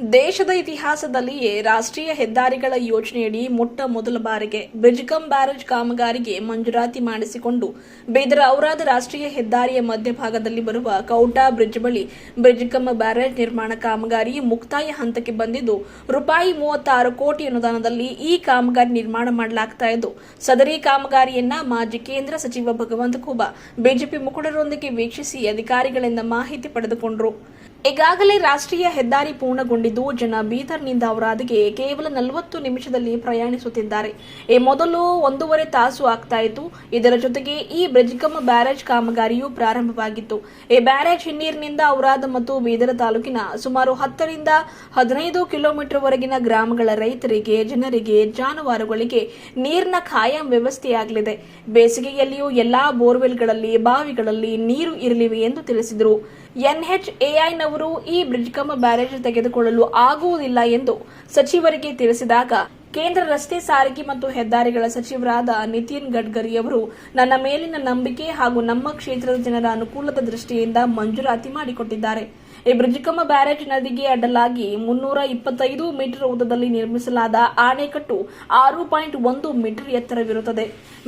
ದೇಶದ ಇತಿಹಾಸದಲ್ಲಿಯೇ ರಾಷ್ಟ್ರೀಯ ಹೆದ್ದಾರಿಗಳ ಯೋಜನೆಯಡಿ ಮೊಟ್ಟ ಮೊದಲ ಬಾರಿಗೆ ಬ್ರಿಡ್ಜ್ಕಮ್ ಬ್ಯಾರೇಜ್ ಕಾಮಗಾರಿಗೆ ಮಂಜೂರಾತಿ ಮಾಡಿಸಿಕೊಂಡು ಬೀದರ್ ಔರಾದ ರಾಷ್ಟ್ರೀಯ ಹೆದ್ದಾರಿಯ ಮಧ್ಯಭಾಗದಲ್ಲಿ ಬರುವ ಕೌಟಾ ಬ್ರಿಡ್ಜ್ ಬಳಿ ಬ್ರಿಡ್ಜ್ಕಮ್ ಬ್ಯಾರೇಜ್ ನಿರ್ಮಾಣ ಕಾಮಗಾರಿ ಮುಕ್ತಾಯ ಹಂತಕ್ಕೆ ಬಂದಿದ್ದು, ರೂಪಾಯಿ ಮೂವತ್ತಾರು ಕೋಟಿ ಅನುದಾನದಲ್ಲಿ ಈ ಕಾಮಗಾರಿ ನಿರ್ಮಾಣ ಮಾಡಲಾಗ್ತಾ ಇದ್ದು, ಸದರಿ ಕಾಮಗಾರಿಯನ್ನ ಮಾಜಿ ಕೇಂದ್ರ ಸಚಿವ ಭಗವಂತ ಖೂಬಾ ಬಿಜೆಪಿ ಮುಖಂಡರೊಂದಿಗೆ ವೀಕ್ಷಿಸಿ ಅಧಿಕಾರಿಗಳಿಂದ ಮಾಹಿತಿ ಪಡೆದುಕೊಂಡರು. ಈಗಾಗಲೇ ರಾಷ್ಟ್ರೀಯ ಹೆದ್ದಾರಿ ಪೂರ್ಣಗೊಂಡಿದ್ದು, ಜನ ಬೀದರ್ನಿಂದ ಅವರಾದಿಗೆ ಕೇವಲ ನಲವತ್ತು ನಿಮಿಷದಲ್ಲಿ ಪ್ರಯಾಣಿಸುತ್ತಿದ್ದಾರೆ. ಈ ಮೊದಲು ಒಂದೂವರೆ ತಾಸು ಆಗ್ತಾ ಇತ್ತು. ಇದರ ಜೊತೆಗೆ ಈ ಬ್ರಿಜ್ಗಮ್ ಬ್ಯಾರೇಜ್ ಕಾಮಗಾರಿಯು ಪ್ರಾರಂಭವಾಗಿತ್ತು. ಈ ಬ್ಯಾರೇಜ್ ಹಿನ್ನೀರಿನಿಂದ ಅವರಾದ ಮತ್ತು ಬೀದರ್ ತಾಲೂಕಿನ ಸುಮಾರು ಹತ್ತರಿಂದ ಹದಿನೈದು ಕಿಲೋಮೀಟರ್ ವರೆಗಿನ ಗ್ರಾಮಗಳ ರೈತರಿಗೆ, ಜನರಿಗೆ ಜಾನುವಾರುಗಳಿಗೆ ನೀರಿನ ಖಾಯಂ ವ್ಯವಸ್ಥೆಯಾಗಲಿದೆ. ಬೇಸಿಗೆಯಲ್ಲಿಯೂ ಎಲ್ಲಾ ಬೋರ್ವೆಲ್ಗಳಲ್ಲಿ, ಬಾವಿಗಳಲ್ಲಿ ನೀರು ಇರಲಿವೆ ಎಂದು ತಿಳಿಸಿದರು. ಎನ್ಎಚ್ಎಐನವರು ಈ ಬ್ರಿಡ್ಜ್ ಬ್ರಿಡ್ಜ್ಕಮ್ ಬ್ಯಾರೇಜ್ ತೆಗೆದುಕೊಳ್ಳಲು ಆಗುವುದಿಲ್ಲ ಎಂದು ಸಚಿವರಿಗೆ ತಿಳಿಸಿದಾಗ ಕೇಂದ್ರ ರಸ್ತೆ ಸಾರಿಗೆ ಮತ್ತು ಹೆದ್ದಾರಿಗಳ ಸಚಿವರಾದ ನಿತಿನ್ ಗಡ್ಕರಿ ಅವರು, ನನ್ನ ಮೇಲಿನ ನಂಬಿಕೆ ಹಾಗೂ ನಮ್ಮ ಕ್ಷೇತ್ರದ ಜನರ ಅನುಕೂಲದ ದೃಷ್ಟಿಯಿಂದ ಮಂಜೂರಾತಿ ಮಾಡಿಕೊಟ್ಟಿದ್ದಾರೆ. ಈ ಬ್ರಿಜಿಕಮ್ಮ ಬ್ಯಾರೇಜ್ ನದಿಗೆ ಅಡ್ಡಲಾಗಿ ಮುನ್ನೂರ ಇಪ್ಪತ್ತೈದು ಮೀಟರ್ ಉದ್ದದಲ್ಲಿ ನಿರ್ಮಿಸಲಾದ ಆಣೆಕಟ್ಟು ಆರು ಪಾಯಿಂಟ್ ಒಂದು ಮೀಟರ್ ಎತ್ತರವಿರುತ್ತದೆ.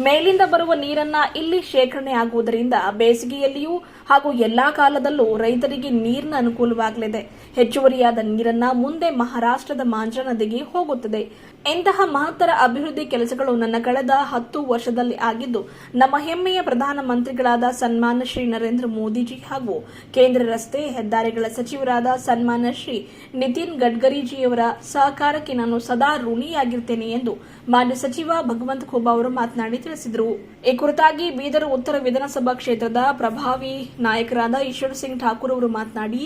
ಮೇಲಿಂದ ಬರುವ ನೀರನ್ನ ಇಲ್ಲಿ ಶೇಖರಣೆ ಆಗುವುದರಿಂದ ಬೇಸಿಗೆಯಲ್ಲಿಯೂ ಹಾಗೂ ಎಲ್ಲಾ ಕಾಲದಲ್ಲೂ ರೈತರಿಗೆ ನೀರಿನ ಅನುಕೂಲವಾಗಲಿದೆ. ಹೆಚ್ಚುವರಿಯಾದ ನೀರನ್ನ ಮುಂದೆ ಮಹಾರಾಷ್ಟ್ರದ ಮಾಂಜ್ರಾ ನದಿಗೆ ಹೋಗುತ್ತದೆ. ಇಂತಹ ಮಹತ್ತರ ಅಭಿವೃದ್ಧಿ ಕೆಲಸಗಳು ನನ್ನ ಕಳೆದ ಹತ್ತು ವರ್ಷದಲ್ಲಿ ಆಗಿದ್ದು, ನಮ್ಮ ಹೆಮ್ಮೆಯ ಪ್ರಧಾನಮಂತ್ರಿಗಳಾದ ಸನ್ಮಾನ ಶ್ರೀ ನರೇಂದ್ರ ಮೋದಿಜಿ ಹಾಗೂ ಕೇಂದ್ರ ರಸ್ತೆ ಹೆದ್ದಾರಿಗಳ ಸಚಿವರಾದ ಸನ್ಮಾನ ಶ್ರೀ ನಿತಿನ್ ಗಡ್ಕರಿಜಿಯವರ ಸಹಕಾರಕ್ಕೆ ನಾನು ಸದಾ ಋಣಿಯಾಗಿರ್ತೇನೆ ಎಂದು ಮಾನ್ಯ ಸಚಿವ ಭಗವಂತ ಖೋಬಾ ಅವರು ಮಾತನಾಡಿ ತಿಳಿಸಿದರು. ಈ ಕುರಿತಾಗಿ ಬೀದರ್ ಉತ್ತರ ವಿಧಾನಸಭಾ ಕ್ಷೇತ್ರದ ಪ್ರಭಾವಿ ನಾಯಕರಾದ ಈಶ್ವರ್ ಸಿಂಗ್ ಠಾಕೂರ್ ಅವರು ಮಾತನಾಡಿ,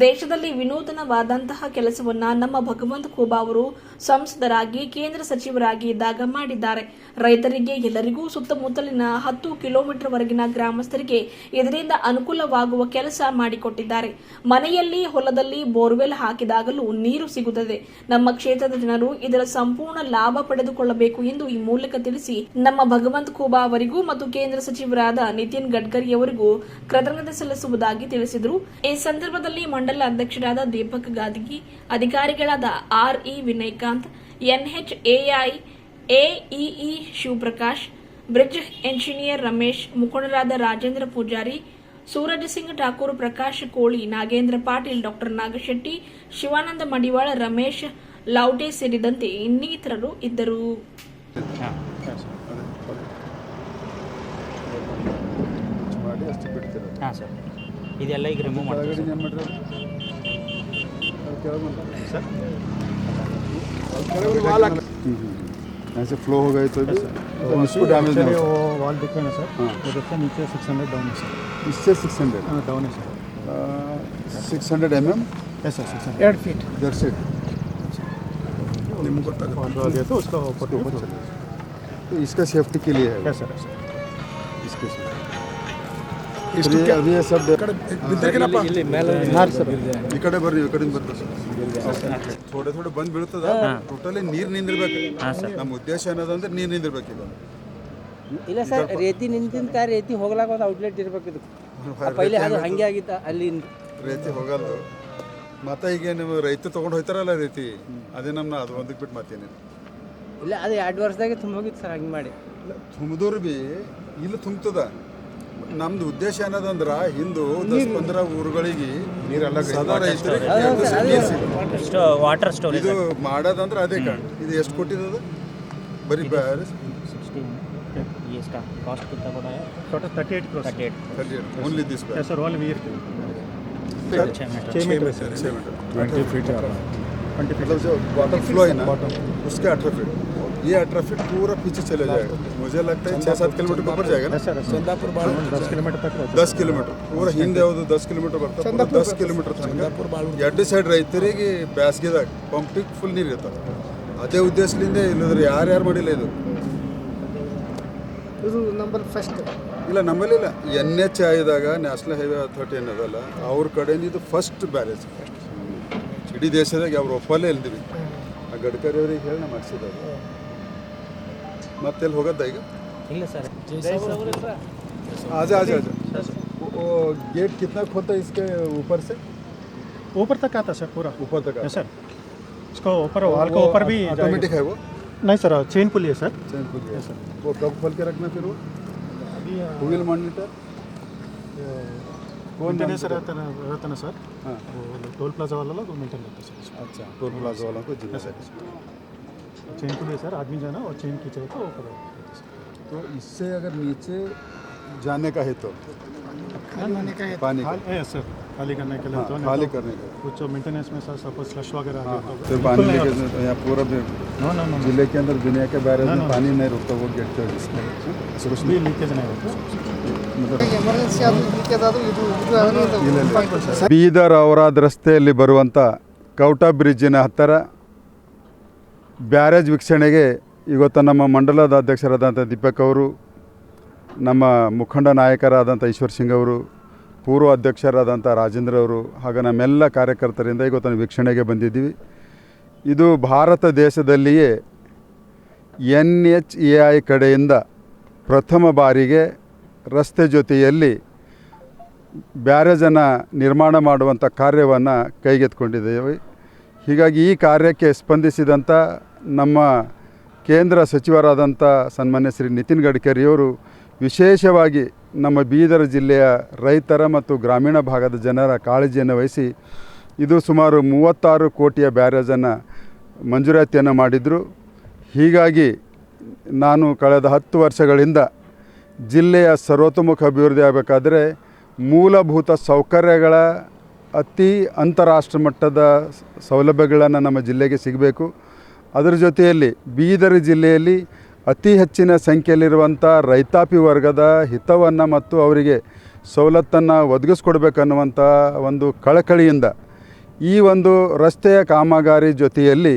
ದೇಶದಲ್ಲಿ ವಿನೂತನವಾದಂತಹ ಕೆಲಸವನ್ನ ನಮ್ಮ ಭಗವಂತ ಖೋಬಾ ಅವರು ಸಂಸದರಾಗಿ ಕೇಂದ್ರ ಸಚಿವರಾಗಿ ಇದ್ದಾಗ ಮಾಡಿದ್ದಾರೆ. ರೈತರಿಗೆ ಎಲ್ಲರಿಗೂ ಸುತ್ತಮುತ್ತಲಿನ ಹತ್ತು ಕಿಲೋಮೀಟರ್ ವರೆಗಿನ ಗ್ರಾಮಸ್ಥರಿಗೆ ಇದರಿಂದ ಅನುಕೂಲವಾಗುವ ಕೆಲಸ ಮಾಡಿಕೊಟ್ಟಿದ್ದಾರೆ. ಮನೆಯಲ್ಲಿ ಹೊಲದಲ್ಲಿ ಬೋರ್ವೆಲ್ ಹಾಕಿದಾಗಲೂ ನೀರು ಸಿಗುತ್ತದೆ. ನಮ್ಮ ಕ್ಷೇತ್ರದ ಜನರು ಇದರ ಸಂಪೂರ್ಣ ಲಾಭ ಪಡೆದುಕೊಳ್ಳಬೇಕು ಎಂದು ಈ ಮೂಲಕ ತಿಳಿಸಿ ನಮ್ಮ ಭಗವಂತ ಖೂಬಾ ಅವರಿಗೂ ಮತ್ತು ಕೇಂದ್ರ ಸಚಿವರಾದ ನಿತಿನ್ ಗಡ್ಕರಿ ಅವರಿಗೂ ಕೃತಜ್ಞತೆ ಸಲ್ಲಿಸುವುದಾಗಿ ತಿಳಿಸಿದರು. ಈ ಸಂದರ್ಭದಲ್ಲಿ ಮಂಡಲ ಅಧ್ಯಕ್ಷರಾದ ದೀಪಕ್ ಗಾದಗಿ, ಅಧಿಕಾರಿಗಳಾದ R E Vinayakanth NHAI AEE Shivaprakash bridge engineer Ramesh ಮುಖಂಡರಾದ ರಾಜೇಂದ್ರ ಪೂಜಾರಿ ಸೂರಜ್ ಸಿಂಗ್ ಠಾಕೂರ್ ಪ್ರಕಾಶ್ ಕೋಳಿ ನಾಗೇಂದ್ರ ಪಾಟೀಲ್ ಡಾಕ್ಟರ್ ನಾಗಶೆಟ್ಟಿ ಶಿವಾನಂದ ಮಡಿವಾಳ ರಮೇಶ್ ಲೌಟೆ ಸೇರಿದಂತೆ ಇನ್ನಿತರರು ಇದ್ದರು. ಮಾಡಿ ಹಾಂ ಸರ್. ಇದೆಲ್ಲ ಈಗ ರಿಮೂವ್ ಬಂತು. ಸರ್ ऐसे फ्लो हो गए तो, तो इसको डैमेज नहीं हो। वॉल दिख रहे हैं सर तो देखते हैं नीचे सिक्स हंड्रेड डाउन है सर इससे सिक्स हंड्रेड हाँ डाउन है sir six hundred M M yes sir six hundred eight feet डेढ़ फीट तो उसका ऊपर तो इसका सेफ्टी के लिए है। सर इसके ಈ ಕಡೆ ಬರ್ರಿ ಈ ಕಡೆ ಬರ್ರಿ ಥೋಡೆ ಥೋಡೆ ಬಂದು ಬೀಳ್ತದ. ಟೋಟಲಿ ನೀರು ನಿಂದಿರ್ಬೇಕು. ನಮ್ಮ ಉದ್ದೇಶ ಏನದಂದ್ರೆ ನೀರು ನಿಂದಿರ್ಬೇಕು ಇದು ಇಲ್ಲ ಸರ್ ರೇತಿ ನಿಂತಿನ ಕಾರ್ ರೇತಿ ಹೋಗ್ಲಾಕ ಒಂದು ಔಟ್ಲೆಟ್ ಇರ್ಬೇಕು ಇದು. ಪೈಲೆ ಅದು ಹಂಗೆ ಆಗಿತ್ತ ಅಲ್ಲಿ ರೇತಿ ಹೋಗಲ್ಲ ಮತ್ತೆ ಈಗ ನೀವು ರೈತ ತೊಗೊಂಡು ಹೋಯ್ತಾರಲ್ಲ ರೀತಿ. ಅದೇ ನಮ್ಮ ಅದು ಒಂದಕ್ಕೆ ಬಿಟ್ಟು ಮತ್ತೇನಿಲ್ಲ ಇಲ್ಲ. ಅದು ಎರಡು ವರ್ಷದಾಗೆ ತುಂಬ ಹೋಗಿತ್ತು ಸರ್ ಹಂಗೆ ಮಾಡಿ. ತುಂಬಿದ್ರು ಭೀ ಇಲ್ಲಿ ತುಂಬುತ್ತದ ನಮ್ದು ಉದ್ದೇಶ ಏನದಂದ್ರ ಹಿಂದು ದಸ್ ಪಂದ್ರ ಊರುಗಳಿಗೆ ಸದಾ ರೈತರಿಗೆ ನೀರು ಸಿಗ್ಬೇಕು. ಸ್ಟೋ ವಾಟರ್ ಸ್ಟೋರೇಜ್ ಇದು ಮಾಡೋದಂದ್ರೆ ಅದೇ ಕಾರಣ ಇದು ಎಷ್ಟು ಕೊಟ್ಟಿದ್ದದ ಬರೀ ಬ್ಯಾರೆ ಸಿಕ್ಸ್ಟೀನ್ ಎಷ್ಟು ಕಾಸ್ಟ್ ಕಿಂತ ಕೂಡ total thirty eight cross thirty eight only this yes sir wall वीर छः मीटर छः metre sir twenty feet twenty feet मतलब जो वाटर फ्लो है ना उसके अठारह फीट ये अठारह फीट पूरा पीछे चले जाएगा मुझे लगता है छः सात किलोमीटर के ऊपर जाएगा ना यस सर चंदापुर दस किलोमीटर तक होता ದಸ್ ಕಿಲೋಮೀಟರ್ ಪೂರ ಹಿಂದೆ ಯಾವುದು ದಸ್ ಕಿಲೋಮೀಟರ್ ಬರ್ತದೆ ಪೂರ ದಸ್ ಕಿಲೋಮೀಟರ್ ತನಕ ಎರಡು ಸೈಡ್ ರೈತರಿಗೆ ಬ್ಯಾಸ್ಗೆದಾಗ ಪಂಪಿಗೆ ಫುಲ್ ನೀರು ಇರ್ತದೆ ಅದೇ ಉದ್ದೇಶದಿಂದ ಇಲ್ಲದ್ರೆ ಯಾರ್ಯಾರು ಮಾಡಿಲ್ಲ ಇದು ಇದು ನಂಬರ್ ಫಸ್ಟ್ ಇಲ್ಲ ನಮ್ಮಲ್ಲಿ ಇಲ್ಲ ಎನ್ ಎಚ್ ಐದಾಗ ನ್ಯಾಷನಲ್ ಹೈವೇ ಅಥಾರಿಟಿ ಏನದಲ್ಲ ಅವ್ರ ಕಡೆಯಿಂದ ಇದು ಫಸ್ಟ್ ಬ್ಯಾರೇಜ್ ಇಡೀ ದೇಶದಾಗ ಅವ್ರು ಒಪ್ಪಲ್ಲೇ ಇಲ್ದಿವಿ ಆ ಗಡ್ಕರಿ ಅವ್ರಿಗೆ ಹೇಳಿ ನಾವು ಮಾಡಿಸಿದ್ದಾರೆ ಮತ್ತೆಲ್ಲಿ ಹೋಗೋದ ಈಗ ಇಲ್ಲ ಸರ್ आजा आजा आजा वो, वो गेट कितना खोलता है इसके ऊपर से ऊपर तक आता सर पूरा ऊपर तक यस सर इसको ऊपर वाल के ऊपर भी जाएगा। ऑटोमेटिक है वो नहीं सर चेन पुली है सर चैन खुल गया वो कब खोल के रखना फिर वो अभी व्हील मॉनिटर कौन मेंटेनेंस monitor? रहता है रहता ना सर हाँ वो टोल प्लाजा वाला लोग मेंटेन करते हैं सर अच्छा टोल प्लाजा वालों को जिम्मेदारी सर चेन पुली है सर आदमी जाना और चेन खींचे तो ऊपर रहता है, सर। तो इससे अगर नीचे जाने का है तो पानी का खाल- ए, सर खाली करने के लिए हाँ, तो नहीं खाली तो करने का कुछ मेंटेनेंस में सर सपोज फ्लश वगैरह हाँ आ गया हाँ तो फिर बिल्कुल पानी नहीं लेके होता। यहाँ पूरा भी नो नो नो नो जिले के अंदर दुनिया के बैरेज ना, में ना, पानी नहीं रुकता वो गेट के जिसमें कुछ भी लीकेज नहीं होता मतलब ಎಮರ್ಜೆನ್ಸಿ ಅದು ಲೀಕೇಜ್ ಆದರೂ ಇದು ಇದು ಅದನ್ನು ಬೀದರ್ ಔರಾದ್ ರಸ್ತೆಯಲ್ಲಿ ಬರುವಂಥ ಕೌಟಾ ಬ್ರಿಡ್ಜಿನ ಹತ್ತಿರ ಬ್ಯಾರೇಜ್ ವೀಕ್ಷಣೆಗೆ ಇವತ್ತು ನಮ್ಮ ಮಂಡಲದ ಅಧ್ಯಕ್ಷರಾದಂಥ ದೀಪಕ್ ಅವರು, ನಮ್ಮ ಮುಖಂಡ ನಾಯಕರಾದಂಥ ಈಶ್ವರ್ ಸಿಂಗ್ ಅವರು, ಪೂರ್ವ ಅಧ್ಯಕ್ಷರಾದಂಥ ರಾಜೇಂದ್ರ ಅವರು, ಹಾಗೂ ನಮ್ಮೆಲ್ಲ ಕಾರ್ಯಕರ್ತರಿಂದ ಇವತ್ತು ವೀಕ್ಷಣೆಗೆ ಬಂದಿದ್ದೀವಿ. ಇದು ಭಾರತ ದೇಶದಲ್ಲಿಯೇ ಎನ್ ಎಚ್ ಎ ಐ ಕಡೆಯಿಂದ ಪ್ರಥಮ ಬಾರಿಗೆ ರಸ್ತೆ ಜೊತೆಯಲ್ಲಿ ಬ್ಯಾರೇಜನ್ನು ನಿರ್ಮಾಣ ಮಾಡುವಂಥ ಕಾರ್ಯವನ್ನು ಕೈಗೆತ್ಕೊಂಡಿದ್ದೇವೆ ಹೀಗಾಗಿ ಈ ಕಾರ್ಯಕ್ಕೆ ಸ್ಪಂದಿಸಿದಂಥ ನಮ್ಮ ಕೇಂದ್ರ ಸಚಿವರಾದಂಥ ಸನ್ಮಾನ್ಯ ಶ್ರೀ ನಿತಿನ್ ಗಡ್ಕರಿಯವರು ವಿಶೇಷವಾಗಿ ನಮ್ಮ ಬೀದರ್ ಜಿಲ್ಲೆಯ ರೈತರ ಮತ್ತು ಗ್ರಾಮೀಣ ಭಾಗದ ಜನರ ಕಾಳಜಿಯನ್ನು ವಹಿಸಿ ಇದು ಸುಮಾರು ಮೂವತ್ತಾರು ಕೋಟಿಯ ಬ್ಯಾರೇಜನ್ನು ಮಂಜೂರಾತಿಯನ್ನು ಮಾಡಿದರು. ಹೀಗಾಗಿ ನಾನು ಕಳೆದ ಹತ್ತು ವರ್ಷಗಳಿಂದ ಜಿಲ್ಲೆಯ ಸರ್ವತೋಮುಖ ಅಭಿವೃದ್ಧಿ ಆಗಬೇಕಾದ್ರೆ ಮೂಲಭೂತ ಸೌಕರ್ಯಗಳ ಅತಿ ಅಂತಾರಾಷ್ಟ್ರ ಮಟ್ಟದ ಸೌಲಭ್ಯಗಳನ್ನು ನಮ್ಮ ಜಿಲ್ಲೆಗೆ ಸಿಗಬೇಕು. ಅದರ ಜೊತೆಯಲ್ಲಿ ಬೀದರ್ ಜಿಲ್ಲೆಯಲ್ಲಿ ಅತಿ ಹೆಚ್ಚಿನ ಸಂಖ್ಯೆಯಲ್ಲಿರುವಂಥ ರೈತಾಪಿ ವರ್ಗದ ಹಿತವನ್ನು ಮತ್ತು ಅವರಿಗೆ ಸವಲತ್ತನ್ನು ಒದಗಿಸ್ಕೊಡ್ಬೇಕನ್ನುವಂಥ ಒಂದು ಕಳಕಳಿಯಿಂದ ಈ ಒಂದು ರಸ್ತೆಯ ಕಾಮಗಾರಿ ಜೊತೆಯಲ್ಲಿ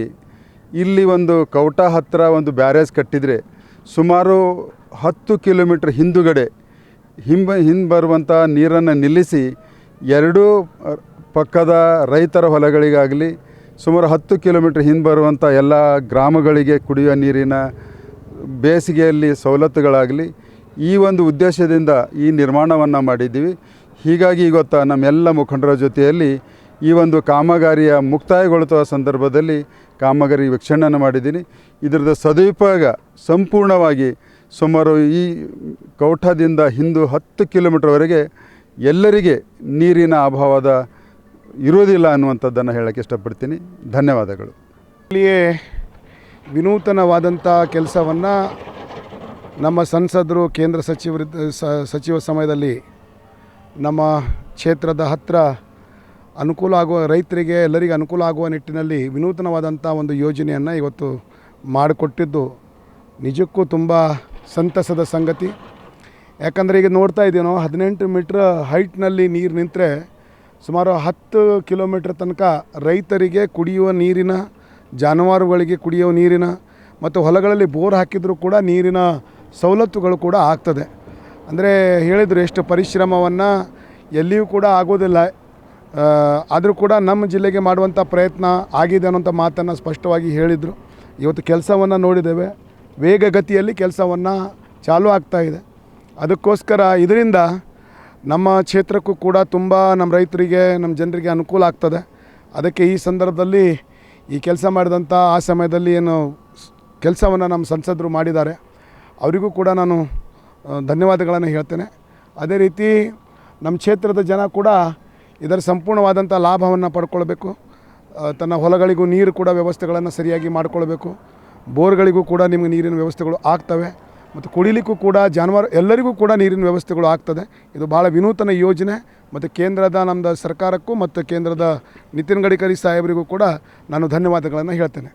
ಇಲ್ಲಿ ಒಂದು ಕೌಟ ಹತ್ತಿರ ಒಂದು ಬ್ಯಾರೇಜ್ ಕಟ್ಟಿದರೆ ಸುಮಾರು ಹತ್ತು ಕಿಲೋಮೀಟ್ರ್ ಹಿಂದುಗಡೆ ಹಿಂಬ ಹಿಂದೆ ಬರುವಂಥ ನೀರನ್ನು ನಿಲ್ಲಿಸಿ ಎರಡೂ ಪಕ್ಕದ ರೈತರ ಹೊಲಗಳಿಗಾಗಲಿ ಸುಮಾರು ಹತ್ತು ಕಿಲೋಮೀಟ್ರ್ ಹಿಂದೆ ಬರುವಂಥ ಎಲ್ಲ ಗ್ರಾಮಗಳಿಗೆ ಕುಡಿಯುವ ನೀರಿನ ಬೇಸಿಗೆಯಲ್ಲಿ ಸವಲತ್ತುಗಳಾಗಲಿ, ಈ ಒಂದು ಉದ್ದೇಶದಿಂದ ಈ ನಿರ್ಮಾಣವನ್ನು ಮಾಡಿದ್ದೀವಿ. ಹೀಗಾಗಿ ಇವತ್ತು ನಮ್ಮೆಲ್ಲ ಮುಖಂಡರ ಜೊತೆಯಲ್ಲಿ ಈ ಒಂದು ಕಾಮಗಾರಿಯ ಮುಕ್ತಾಯಗೊಳ್ಳುವ ಸಂದರ್ಭದಲ್ಲಿ ಕಾಮಗಾರಿ ವೀಕ್ಷಣೆಯನ್ನು ಮಾಡಿದ್ದೀನಿ. ಇದರದ ಸದುಪಯೋಗ ಸಂಪೂರ್ಣವಾಗಿ ಸುಮಾರು ಈ ಕೌಠದಿಂದ ಹಿಂದೂ ಹತ್ತು ಕಿಲೋಮೀಟ್ರ್ವರೆಗೆ ಎಲ್ಲರಿಗೆ ನೀರಿನ ಅಭಾವದ ಇರೋದಿಲ್ಲ ಅನ್ನುವಂಥದ್ದನ್ನು ಹೇಳಕ್ಕೆ ಇಷ್ಟಪಡ್ತೀನಿ. ಧನ್ಯವಾದಗಳು. ಇಲ್ಲಿಯೇ ವಿನೂತನವಾದಂಥ ಕೆಲಸವನ್ನು ನಮ್ಮ ಸಂಸದರು, ಕೇಂದ್ರ ಸಚಿವರ ಸಚಿವ ಸಮಯದಲ್ಲಿ ನಮ್ಮ ಕ್ಷೇತ್ರದ ಹತ್ತಿರ ಅನುಕೂಲ ಆಗುವ, ರೈತರಿಗೆ ಎಲ್ಲರಿಗೆ ಅನುಕೂಲ ಆಗುವ ನಿಟ್ಟಿನಲ್ಲಿ ವಿನೂತನವಾದಂಥ ಒಂದು ಯೋಜನೆಯನ್ನು ಇವತ್ತು ಮಾಡಿಕೊಟ್ಟಿದ್ದು ನಿಜಕ್ಕೂ ತುಂಬ ಸಂತಸದ ಸಂಗತಿ. ಯಾಕಂದರೆ ಈಗ ನೋಡ್ತಾ ಇದ್ದೀವಿ ನಾವು ಹದಿನೆಂಟು ಮೀಟ್ರ್ ಹೈಟ್ನಲ್ಲಿ ನೀರು ನಿಂತರೆ ಸುಮಾರು ಹತ್ತು ಕಿಲೋಮೀಟ್ರ್ ತನಕ ರೈತರಿಗೆ ಕುಡಿಯುವ ನೀರಿನ, ಜಾನುವಾರುಗಳಿಗೆ ಕುಡಿಯುವ ನೀರಿನ ಮತ್ತು ಹೊಲಗಳಲ್ಲಿ ಬೋರ್ ಹಾಕಿದರೂ ಕೂಡ ನೀರಿನ ಸವಲತ್ತುಗಳು ಕೂಡ ಆಗ್ತದೆ. ಅಂದರೆ ಹೇಳಿದರು ಎಷ್ಟು ಪರಿಶ್ರಮವನ್ನು ಎಲ್ಲಿಯೂ ಕೂಡ ಆಗೋದಿಲ್ಲ. ಆದರೂ ಕೂಡ ನಮ್ಮ ಜಿಲ್ಲೆಗೆ ಮಾಡುವಂಥ ಪ್ರಯತ್ನ ಆಗಿದೆ ಅನ್ನೋಂಥ ಮಾತನ್ನು ಸ್ಪಷ್ಟವಾಗಿ ಹೇಳಿದರು. ಇವತ್ತು ಕೆಲಸವನ್ನು ನೋಡಿದ್ದೇವೆ. ವೇಗಗತಿಯಲ್ಲಿ ಕೆಲಸವನ್ನು ಚಾಲೂ ಆಗ್ತಾ ಇದೆ. ಅದಕ್ಕೋಸ್ಕರ ಇದರಿಂದ ನಮ್ಮ ಕ್ಷೇತ್ರಕ್ಕೂ ಕೂಡ ತುಂಬ ನಮ್ಮ ರೈತರಿಗೆ, ನಮ್ಮ ಜನರಿಗೆ ಅನುಕೂಲ ಆಗ್ತದೆ. ಅದಕ್ಕೆ ಈ ಸಂದರ್ಭದಲ್ಲಿ ಈ ಕೆಲಸ ಮಾಡಿದಂಥ ಆ ಸಮಯದಲ್ಲಿ ಏನು ಕೆಲಸವನ್ನು ನಮ್ಮ ಸಂಸದರು ಮಾಡಿದ್ದಾರೆ. ಅವರಿಗೂ ಕೂಡ ನಾನು ಧನ್ಯವಾದಗಳನ್ನು ಹೇಳ್ತೇನೆ. ಅದೇ ರೀತಿ ನಮ್ಮ ಕ್ಷೇತ್ರದ ಜನ ಕೂಡ ಇದರ ಸಂಪೂರ್ಣವಾದಂಥ ಲಾಭವನ್ನು ಪಡ್ಕೊಳ್ಬೇಕು. ತನ್ನ ಹೊಲಗಳಿಗೂ ನೀರು ಕೂಡ ವ್ಯವಸ್ಥೆಗಳನ್ನು ಸರಿಯಾಗಿ ಮಾಡಿಕೊಳ್ಬೇಕು. ಬೋರ್ಗಳಿಗೂ ಕೂಡ ನಿಮಗೆ ನೀರಿನ ವ್ಯವಸ್ಥೆಗಳು ಆಗ್ತವೆ. ಮತ್ತು ಕುಡಿಲಿಕ್ಕೂ ಕೂಡ ಜಾನುವಾರು ಎಲ್ಲರಿಗೂ ಕೂಡ ನೀರಿನ ವ್ಯವಸ್ಥೆಗಳು ಆಗ್ತದೆ. ಇದು ಭಾಳ ವಿನೂತನ ಯೋಜನೆ ಮತ್ತು ಕೇಂದ್ರದ ನಮ್ಮದು ಸರ್ಕಾರಕ್ಕೂ ಮತ್ತು ಕೇಂದ್ರದ ನಿತಿನ್ ಗಡ್ಕರಿ ಸಾಹೇಬರಿಗೂ ಕೂಡ ನಾನು ಧನ್ಯವಾದಗಳನ್ನು ಹೇಳ್ತೇನೆ.